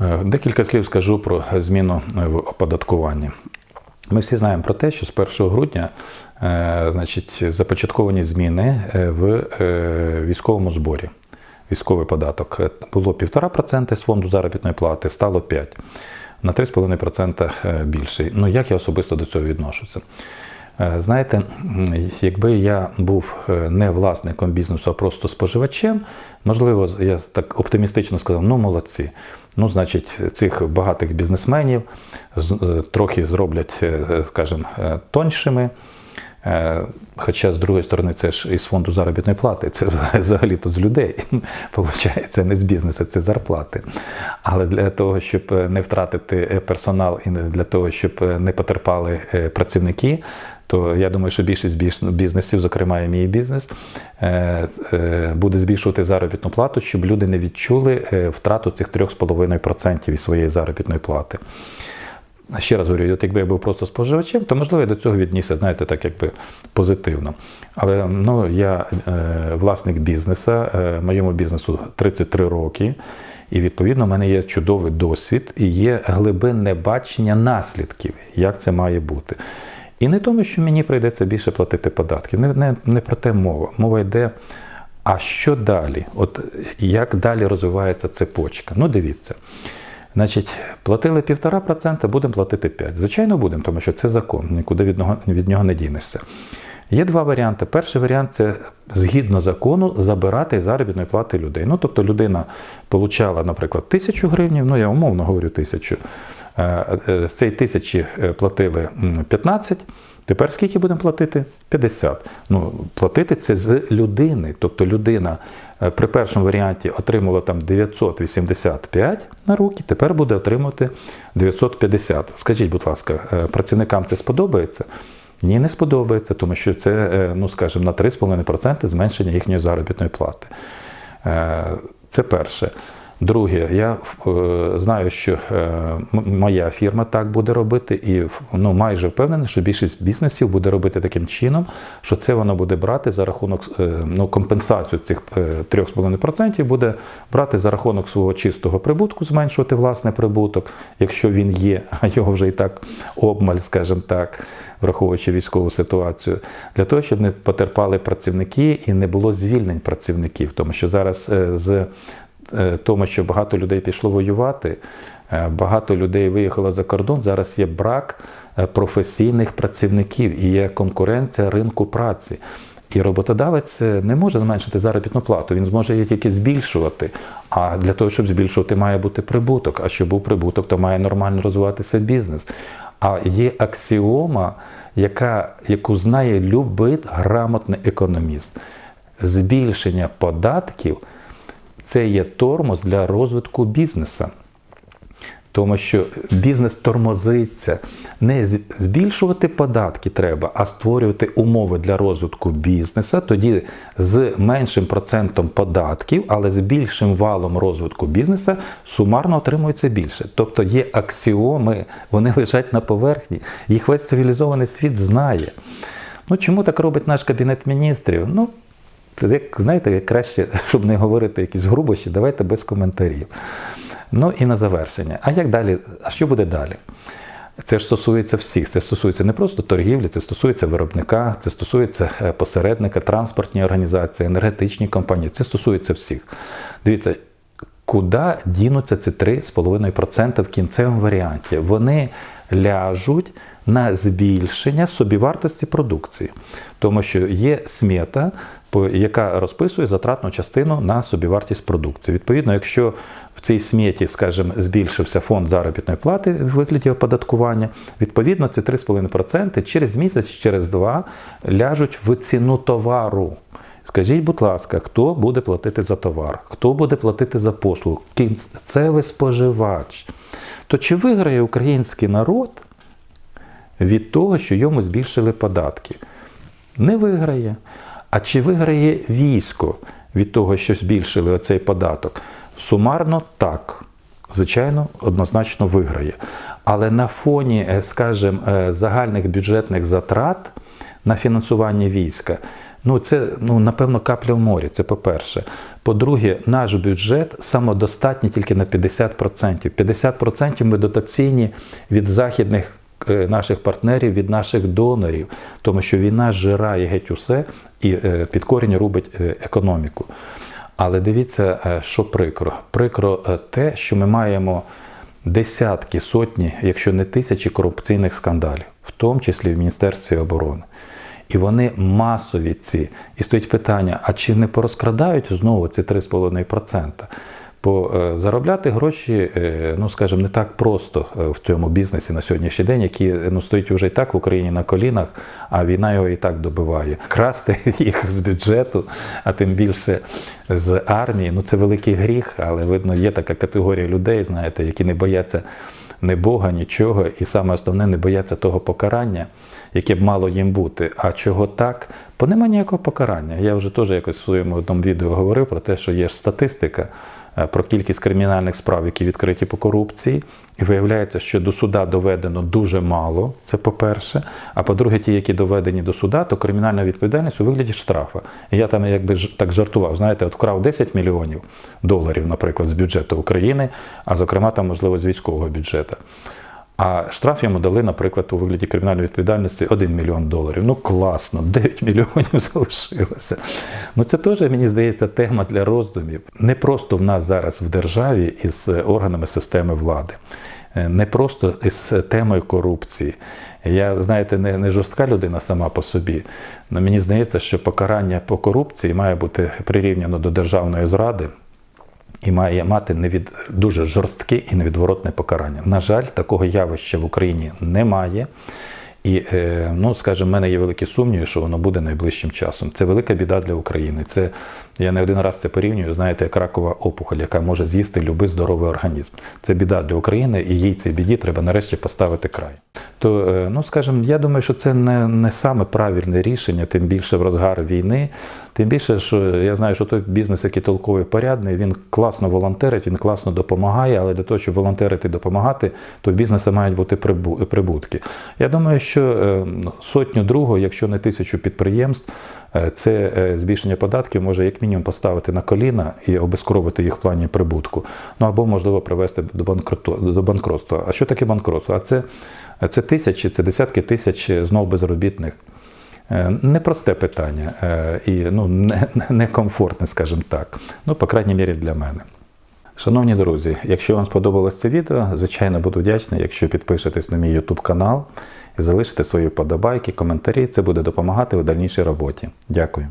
Е, Декілька слів скажу про зміну е, в оподаткуванні. Ми всі знаємо про те, що з 1 грудня е, значить, започатковані зміни в військовому зборі. Військовий податок було 1,5% з фонду заробітної плати, стало 5%. На 3,5% е, більший. Ну, як я особисто до цього відношуся? Знаєте, якби я був не власником бізнесу, а просто споживачем, можливо, я так оптимістично сказав, ну молодці. Ну, значить, цих багатих бізнесменів е, трохи зроблять, е, скажімо, тоншими. Е, Хоча, з другої сторони, це ж із фонду заробітної плати, це взагалі то з людей. Получається, не з бізнесу, це зарплати. Але для того, щоб е, не втратити е, персонал і для того, щоб е, не потерпали е, працівники, то я думаю, що більшість бізнесів, зокрема і мій бізнес, е, е, буде збільшувати заробітну плату, щоб люди не відчули е, втрату цих 3,5% від своєї заробітної плати. Ще раз говорю, от якби я був просто споживачем, то можливо я до цього віднісся, знаєте, так якби позитивно. Але ну, я е, власник бізнесу, е, моєму бізнесу 33 роки, і відповідно в мене є чудовий досвід і є глибинне бачення наслідків, як це має бути. І не тому, що мені прийдеться більше платити податків. Не, не, не про те мова. Мова йде. А що далі? От як далі розвивається цепочка? Ну, дивіться. Значить, платили 1,5%, будемо платити 5%. Звичайно, будемо, тому що це закон, нікуди від нього, від нього не дінешся. Є два варіанти. Перший варіант це згідно закону забирати заробітної плати людей. Ну, тобто людина отримала, наприклад, тисячу гривень, ну я умовно говорю тисячу. Е, е, З цієї тисячі е, платили 15, тепер скільки будемо платити? 50. Ну, платити це з людини. Тобто людина е, при першому варіанті отримала там 985 на руки, тепер буде отримувати 950. Скажіть, будь ласка, е, працівникам це сподобається? Ні, не сподобається, тому що це, е, ну скажімо, на 3,5% зменшення їхньої заробітної плати. Це перше. Друге, я е, знаю, що е, моя фірма так буде робити, і ну, майже впевнений, що більшість бізнесів буде робити таким чином, що це воно буде брати за рахунок е, ну, компенсацію цих е, 3,5% буде брати за рахунок свого чистого прибутку, зменшувати власний прибуток, якщо він є, а його вже і так обмаль, скажімо так, враховуючи військову ситуацію, для того, щоб не потерпали працівники і не було звільнень працівників, тому що зараз е, з тому, що багато людей пішло воювати, е, багато людей виїхало за кордон. Зараз є брак е, професійних працівників і є конкуренція ринку праці. І роботодавець е, не може зменшити заробітну плату, він зможе її тільки збільшувати. А для того, щоб збільшувати, має бути прибуток. А щоб був прибуток, то має нормально розвиватися бізнес. А є аксіома, яка, яку знає любий грамотний економіст. Збільшення податків це є тормоз для розвитку бізнесу. Тому що бізнес тормозиться. Не збільшувати податки треба, а створювати умови для розвитку бізнесу. Тоді з меншим процентом податків, але з більшим валом розвитку бізнесу сумарно отримується більше. Тобто є аксіоми, вони лежать на поверхні. Їх весь цивілізований світ знає. Ну чому так робить наш кабінет міністрів? Ну, як, знаєте, краще, щоб не говорити якісь грубощі, давайте без коментарів. Ну і на завершення. А як далі? А що буде далі? Це ж стосується всіх. Це стосується не просто торгівлі, це стосується виробника, це стосується е, посередника, транспортні організації, енергетичні компанії. Це стосується всіх. Дивіться, куди дінуться ці 3,5% в кінцевому варіанті? Вони ляжуть на збільшення собівартості продукції, тому що є смета, яка розписує затратну частину на собівартість продукції. Відповідно, якщо в цій сметі, скажімо, збільшився фонд заробітної плати в вигляді оподаткування, відповідно, ці 3,5% через місяць, через два ляжуть в ціну товару. Скажіть, будь ласка, хто буде платити за товар, хто буде платити за послугу? Кінцевий споживач. То чи виграє український народ від того, що йому збільшили податки? Не виграє. А чи виграє військо від того, що збільшили оцей податок? Сумарно так. Звичайно, однозначно виграє. Але на фоні, е, скажімо, е, загальних бюджетних затрат на фінансування війська Ну, це, ну, напевно, капля в морі, це по-перше. По-друге, наш бюджет самодостатній тільки на 50%. 50% ми дотаційні від західних наших партнерів, від наших донорів, тому що війна зжирає геть усе і е, під корінь робить е, економіку. Але дивіться, е, що прикро. Прикро е, те, що ми маємо десятки, сотні, якщо не тисячі корупційних скандалів, в тому числі в Міністерстві оборони. І вони масові ці. І стоїть питання: а чи не порозкрадають знову ці 3,5%? Бо е, заробляти гроші, е, ну скажімо, не так просто е, в цьому бізнесі на сьогоднішній день, який ну, стоїть вже і так в Україні на колінах, а війна його і так добиває. Красти їх з бюджету, а тим більше з армії, ну це великий гріх, але видно, є така категорія людей, знаєте, які не бояться не Бога, нічого, і саме основне не бояться того покарання, яке б мало їм бути. А чого так? Бо нема ніякого покарання. Я вже теж якось в своєму одному відео говорив про те, що є ж статистика про кількість кримінальних справ, які відкриті по корупції, і виявляється, що до суда доведено дуже мало. Це по-перше. А по-друге, ті, які доведені до суда, то кримінальна відповідальність у вигляді штрафа. І я там якби так жартував. Знаєте, от вкрав 10 мільйонів доларів, наприклад, з бюджету України, а зокрема там, можливо, з військового бюджету. А штраф йому дали, наприклад, у вигляді кримінальної відповідальності 1 мільйон доларів. Ну класно, 9 мільйонів залишилося. Ну це теж, мені здається, тема для роздумів. Не просто в нас зараз в державі із органами системи влади, не просто із темою корупції. Я, знаєте, не, не жорстка людина сама по собі, але мені здається, що покарання по корупції має бути прирівняно до державної зради і має мати невід... дуже жорстке і невідворотне покарання. На жаль, такого явища в Україні немає. І, е, ну, скажімо, в мене є великі сумніви, що воно буде найближчим часом. Це велика біда для України. Це я не один раз це порівнюю, знаєте, як ракова опухоль, яка може з'їсти будь-який здоровий організм. Це біда для України, і їй цій біді треба нарешті поставити край. То, е, ну скажімо, я думаю, що це не, не саме правильне рішення, тим більше в розгар війни. Тим більше, що я знаю, що той бізнес, який толковий порядний, він класно волонтерить, він класно допомагає, але для того, щоб волонтерити і допомагати, то в бізнесу мають бути прибутки. Я думаю, що е, сотню другу, якщо не тисячу підприємств, це е, збільшення податків може як мінімум поставити на коліна і обескровити їх в плані прибутку. Ну або можливо привести до банкроту до банкротства. А що таке банкротство? А це, це тисячі, це десятки тисяч знов безробітних. Е, Непросте питання е, і ну, не- некомфортне, скажімо так. Ну, по крайній мірі, для мене. Шановні друзі, якщо вам сподобалось це відео, звичайно буду вдячний, якщо підпишетесь на мій YouTube канал і залишити свої вподобайки, коментарі. Це буде допомагати у дальнішій роботі. Дякую.